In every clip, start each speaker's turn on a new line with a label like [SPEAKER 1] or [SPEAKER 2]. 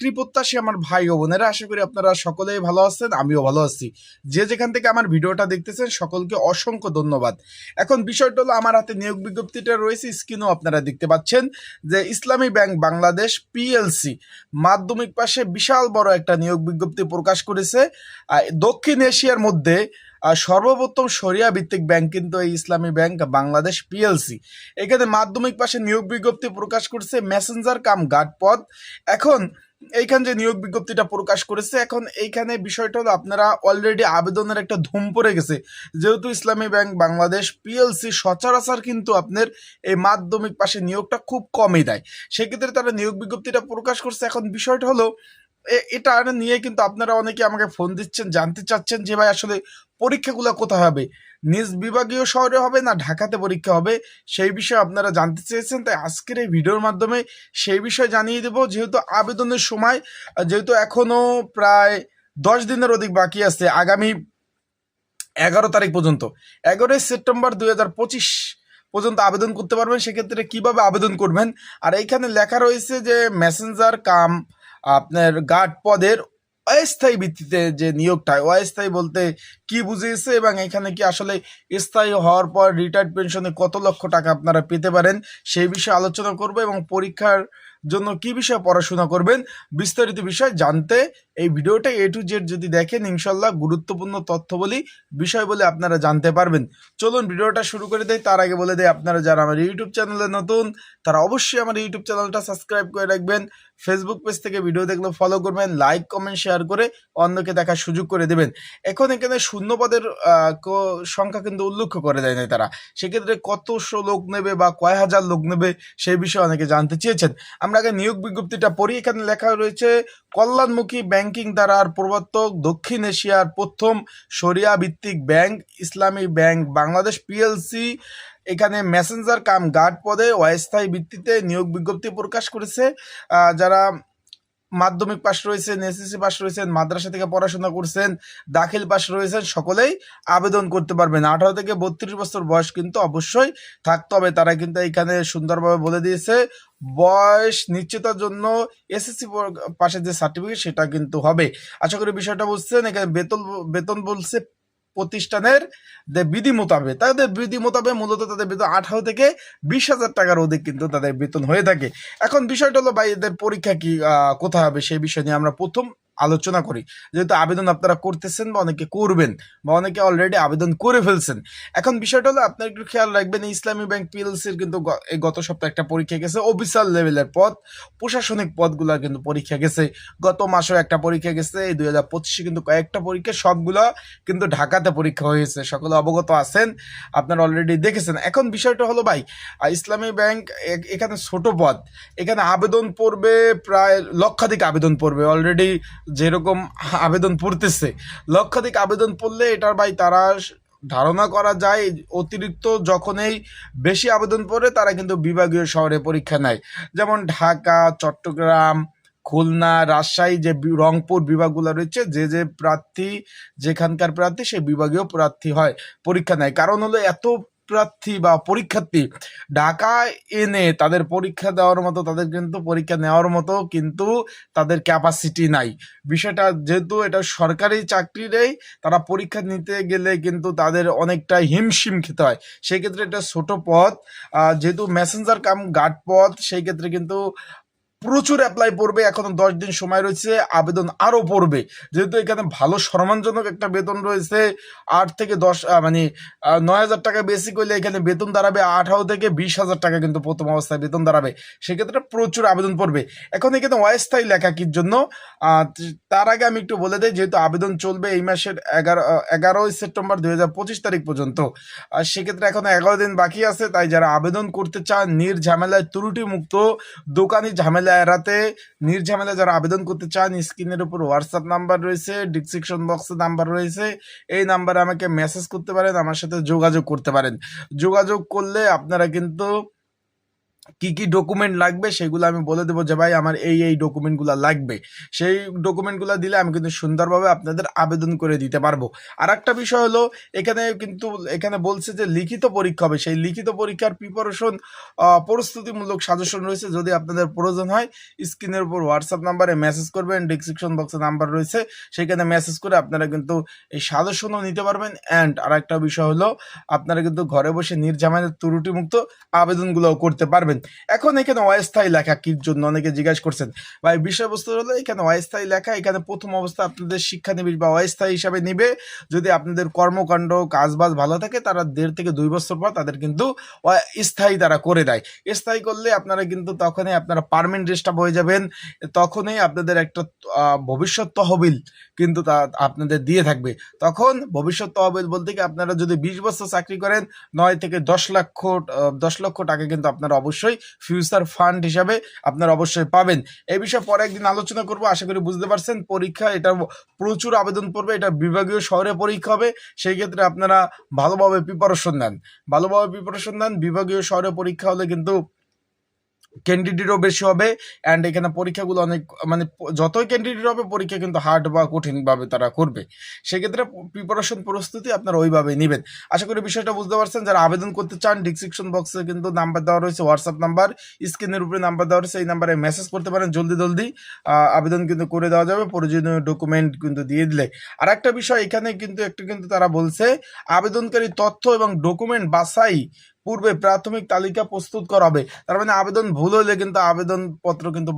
[SPEAKER 1] চাকরি প্রত্যাশী আমার ভাই ও বোনেরা, আশা করি আপনারা সকলেই ভালো আছেন, আমিও ভালো আছি। যে যেখান থেকে আমার ভিডিওটা দেখতেছেন, সকলকে অসংখ্য ধন্যবাদ। এখন বিষয়টা হলো, আমার হাতে নিয়োগ বিজ্ঞপ্তিটা রয়েছে, স্ক্রিনও আপনারা দেখতে পাচ্ছেন যে ইসলামী ব্যাংক বাংলাদেশ পিএলসি মাধ্যমিক পাশে বিশাল বড় একটা নিয়োগ বিজ্ঞপ্তি প্রকাশ করেছে। দক্ষিণ এশিয়ার মধ্যে সর্বপ্রথম সরিয়া ভিত্তিক ব্যাংক কিন্তু এই ইসলামী ব্যাংক বাংলাদেশ পিএলসি এখানে মাধ্যমিক পাশে নিয়োগ বিজ্ঞপ্তি প্রকাশ করছে, মেসেঞ্জার কাম গার্ড পদ এখন এইখান যে নিয়োগ বিজ্ঞপ্তিটা প্রকাশ করেছে, এখন এইখানে বিষয়টা হলো আপনারা অলরেডি আবেদনের একটা ধুম পড়ে গেছে। যেহেতু ইসলামী ব্যাংক বাংলাদেশ পিএলসি সচরাচর কিন্তু আপনার এই মাধ্যমিক পাশে নিয়োগটা খুব কমই দেয়। সেক্ষেত্রে তারা নিয়োগ বিজ্ঞপ্তিটা প্রকাশ করছে। এখন বিষয়টা হলো এটা নিয়ে কিন্তু আপনারা অনেকে আমাকে ফোন দিচ্ছেন, জানতে চাচ্ছেন যে ভাই আসলে পরীক্ষাগুলো কোথায় হবে? নিজ বিভাগীয় শহরে হবে না ঢাকাতে পরীক্ষা হবে? সেই বিষয়ে আপনারা জানতে চেয়েছেন, তাই আজকের এই ভিডিওর মাধ্যমে সেই বিষয়ে জানিয়ে দেব। যেহেতু আবেদনের সময় যেহেতু এখনও প্রায় দশ দিনের অধিক বাকি আছে, আগামী এগারো তারিখ পর্যন্ত, এগারোই সেপ্টেম্বর দুই হাজার পঁচিশ পর্যন্ত আবেদন করতে পারবেন। সেক্ষেত্রে কীভাবে আবেদন করবেন? আর এইখানে লেখা রয়েছে যে মেসেঞ্জার কাম আপনার গার্ড পদের অস্থায়ী ভিত্তিতে যে নিয়োগটা অস্থায়ী বলতে কি বুঝিয়েছে এবং এখানে কি আসলে স্থায়ী হওয়ার পর রিটায়ার্ড পেনশনে কত লক্ষ টাকা আপনারা পেতে পারেন, সেই বিষয়ে আলোচনা করব এবং পরীক্ষার জন্য কি বিষয়ে পড়াশোনা করবেন বিস্তারিত বিষয় জানতে এই ভিডিওটা এ টু জেড যদি দেখেন ইনশাল্লাহ গুরুত্বপূর্ণ তথ্য বলি বিষয় বলে আপনারা জানতে পারবেন। চলুন ভিডিওটা শুরু করে দেয় তার আগে বলে দেয় আপনারা যারা আমার ইউটিউব চ্যানেলে নতুন, তারা অবশ্যই আমার ইউটিউব চ্যানেলটা সাবস্ক্রাইব করে রাখবেন। ফেসবুক পেজ থেকে ভিডিও দেখলে ফলো করবেন লাইক কমেন্ট শেয়ার করে অন্যকে দেখার সুযোগ করে দেবেন। এখন এখানে শূন্য পদের আহ, ক- সংখ্যা কিন্তু উল্লেখ করে দেয় নাই তারা। সেক্ষেত্রে কতশো লোক নেবে বা কয় হাজার লোক নেবে সেই বিষয়ে অনেকে জানতে চেয়েছেন। আমরা আগে নিয়োগ বিজ্ঞপ্তিটা পড়ি। এখানে লেখা রয়েছে কল্যাণমুখী ব্যাংকিং দ্বারার প্রবর্তক দক্ষিণ এশিয়ার প্রথম সরিয়া ভিত্তিক bank Islami bank Bangladesh PLC. এখানে মেসেঞ্জার কাম গার্ড পদে অস্থায়ী ভিত্তিতে নিয়োগ বিজ্ঞপ্তি প্রকাশ করেছে। যারা মাধ্যমিক পাশ রয়েছেন, এসএসসি পাশ রয়েছেন, মাদ্রাসা থেকে পড়াশোনা করছেন, দাখিল পাশ রয়েছেন, সকলেই আবেদন করতে পারবেন। আঠারো থেকে বত্রিশ বছর বয়স কিন্তু অবশ্যই থাকতে হবে। তারা কিন্তু এখানে সুন্দরভাবে বলে দিয়েছে, বয়স নিশ্চিতার জন্য এসএসসি পাশের যে সার্টিফিকেট সেটা কিন্তু হবে। আশা করি বিষয়টা বুঝছেন, এখানে বেতন বেতন বলছে প্রতিষ্ঠানের যে বিধি মোতাবেক, তাদের বিধি মোতাবেক মূলত তাদের বেতন আঠারো থেকে বিশ হাজার টাকার অধিক কিন্তু তাদের বেতন হয়ে থাকে। এখন বিষয়টা হলো ভাই, এদের পরীক্ষা কি কোথায় হবে সেই বিষয় নিয়ে আমরা প্রথম আলোচনা করি। যেহেতু আবেদন আপনারা করতেছেন বা অনেকে করবেন বা অনেকে অলরেডি আবেদন করে ফেলছেন। এখন বিষয়টা হলো, আপনার একটু খেয়াল রাখবেন ইসলামী ব্যাংক পিএলসির কিন্তু এই গত সপ্তাহে একটা পরীক্ষা গেছে অফিসার লেভেলের পদ, প্রশাসনিক পদগুলো কিন্তু পরীক্ষা গেছে। গত মাসেও একটা পরীক্ষা গেছে, এই দুই হাজার পঁচিশে কিন্তু কয়েকটা পরীক্ষা, সবগুলো কিন্তু ঢাকাতে পরীক্ষা হয়েছে। সকলে অবগত আছেন, আপনারা অলরেডি দেখেছেন। এখন বিষয়টা হলো ভাই ইসলামী ব্যাংক এখানে ছোট পদ, এখানে আবেদন পড়বে প্রায় লক্ষাধিক আবেদন পড়বে। অলরেডি যেরকম আবেদন পড়তেছে। লক্ষাধিক আবেদন পড়লে এটার ভাই তারা ধারণা করা যায়, অতিরিক্ত যখনই বেশি আবেদন পড়ে তারা কিন্তু বিভাগীয় শহরে পরীক্ষা নেয়। যেমন ঢাকা, চট্টগ্রাম, খুলনা, রাজশাহী যে রংপুর বিভাগগুলো রয়েছে, যে যে প্রার্থী, যেখানকার প্রার্থী সেই বিভাগীয় প্রার্থী হয়, পরীক্ষা নেয়। কারণ হলো এত প্রার্থী বা পরীক্ষার্থী ঢাকায় এনে তাদের পরীক্ষা দেওয়ার মতো, তাদের কিন্তু পরীক্ষা নেওয়ার মতো কিন্তু তাদের ক্যাপাসিটি নাই। বিষয়টা যেহেতু এটা সরকারি চাকরিরেই তারা পরীক্ষা নিতে গেলে কিন্তু তাদের অনেকটা হিমশিম খেতে হয়। সেই ক্ষেত্রে এটা ছোট পথ। যেহেতু মেসেঞ্জার কাম গার্ড পথ সেই ক্ষেত্রে কিন্তু প্রচুর অ্যাপ্লাই পড়বে, এখনও দশ দিন সময় রয়েছে, আবেদন আরও পড়বে। যেহেতু এখানে ভালো সম্মানজনক একটা বেতন রয়েছে, আট থেকে দশ মানে নয় হাজার টাকা বেশি করলে এখানে বেতন দাঁড়াবে আঠারো থেকে বিশ হাজার টাকা কিন্তু প্রথম অবস্থায় বেতন দাঁড়াবে। সেক্ষেত্রে প্রচুর আবেদন পড়বে। এখন এখানে অস্থায়ী লেখাকির জন্য? তার আগে আমি একটু বলে দিই, যেহেতু আবেদন চলবে এই মাসের এগারো এগারোই সেপ্টেম্বর দুই হাজার পঁচিশ তারিখ পর্যন্ত। আর সেক্ষেত্রে এখন এগারো দিন বাকি আছে, তাই যারা আবেদন করতে চান নির্ঝামেলায় ত্রুটি মুক্ত দোকানি ঝামেলা এড়াতে নির্ঝামেলা যারা আবেদন করতে চান, স্ক্রিনের উপর হোয়াটসঅ্যাপ নাম্বার রয়েছে ডিসক্রিপশন বক্সে নাম্বার রয়েছে। এই নাম্বারে আমাকে মেসেজ করতে পারেন, আমার সাথে যোগাযোগ করতে পারেন। যোগাযোগ করলে আপনারা কিন্তু কি কি ডকুমেন্ট লাগবে সেগুলো আমি বলে দেবো যে ভাই আমার এই এই ডকুমেন্টগুলো লাগবে। সেই ডকুমেন্টগুলো দিলে আমি কিন্তু সুন্দরভাবে আপনাদের আবেদন করে দিতে পারব। আর একটা বিষয় হলো, এখানে কিন্তু এখানে বলছে যে লিখিত পরীক্ষা হবে। সেই লিখিত পরীক্ষার প্রিপারেশন প্রস্তুতিমূলক সাজেশন রয়েছে। যদি আপনাদের প্রয়োজন হয়, স্ক্রিনের উপর হোয়াটসঅ্যাপ নাম্বারে মেসেজ করবেন ডিসক্রিপশন বক্সে নাম্বার রয়েছে। সেখানে মেসেজ করে আপনারা কিন্তু এই সাজেশনও নিতে পারবেন। অ্যান্ড আর একটা বিষয় হলো, আপনারা কিন্তু ঘরে বসে নির্ঝামেলের ত্রুটিমুক্ত আবেদনগুলোও করতে পারবেন। এখন এখানে অস্থায়ী লেখা কির জন্য? অনেকে জিজ্ঞাসা করছেন, ভাই, বিষয়বস্তু হলো এখানে অস্থায়ী লেখা, এখানে প্রথম অবস্থা আপনাদের শিক্ষা শিক্ষানবিশ বা অস্থায়ী হিসাবে নিবে। যদি আপনাদের কর্মকাণ্ড, কাজবাজ ভালো থাকে, তারা দেড় থেকে দুই বছর পর তাদের কিন্তু স্থায়ী তারা করে দেয়। স্থায়ী করলে আপনারা কিন্তু তখনই আপনারা পারমানেন্ট ডিস্টার্ব হয়ে যাবেন। তখনই আপনাদের একটা ভবিষ্যৎ তহবিল কিন্তু তা আপনাদের দিয়ে থাকবে। তখন ভবিষ্যৎ তহবিল বলতে কি, আপনারা যদি বিশ বছর চাকরি করেন, নয় থেকে দশ লক্ষ দশ লক্ষ টাকা কিন্তু আপনারা অবশ্যই ফিউচার ফান্ড হিসাবে আপনারা অবশ্যই পাবেন। এই বিষয়ে পরে একদিন আলোচনা করব, আশা করি বুঝতে পারছেন। পরীক্ষা, এটা প্রচুর আবেদন পড়বে, এটা বিভাগীয় শহরে পরীক্ষা হবে, সেই ক্ষেত্রে আপনারা ভালোভাবে প্রিপারেশন নেন। ভালোভাবে প্রিপারেশন নেন, বিভাগীয় শহরে পরীক্ষা হলে কিন্তু ক্যান্ডিডেটও বেশি হবে অ্যান্ড এখানে পরীক্ষাগুলো অনেক মানে যতই ক্যান্ডিডেট হবে, পরীক্ষা কিন্তু হার্ড বা কঠিনভাবে তারা করবে। সেক্ষেত্রে প্রিপারেশন প্রস্তুতি আপনারা ওইভাবে নেবেন। আশা করি বিষয়টা বুঝতে পারছেন, যারা আবেদন করতে চান ডিসক্রিপশন বক্সে কিন্তু নাম্বার দেওয়া রয়েছে হোয়াটসঅ্যাপ নাম্বার স্ক্রিনের উপরে নাম্বার দেওয়া রয়েছে, এই নাম্বারে মেসেজ করতে পারেন, জলদি জলদি আবেদন কিন্তু করে দেওয়া যাবে, প্রয়োজনীয় ডকুমেন্ট কিন্তু দিয়ে দিলে। আর একটা বিষয় এখানে কিন্তু, একটু কিন্তু তারা বলছে, আবেদনকারী তথ্য এবং ডকুমেন্ট বাছাই পূর্বে প্রাথমিক তালিকা প্রস্তুত করা হবে তার মানে আবেদন ভুল হলে কিন্তু আবেদনপত্র কিন্তু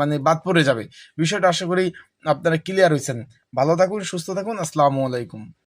[SPEAKER 1] মানে বাদ পড়ে যাবে। বিষয়টা আশা করি আপনারা ক্লিয়ার হয়েছেন ভালো থাকুন, সুস্থ থাকুন, আসসালামু আলাইকুম।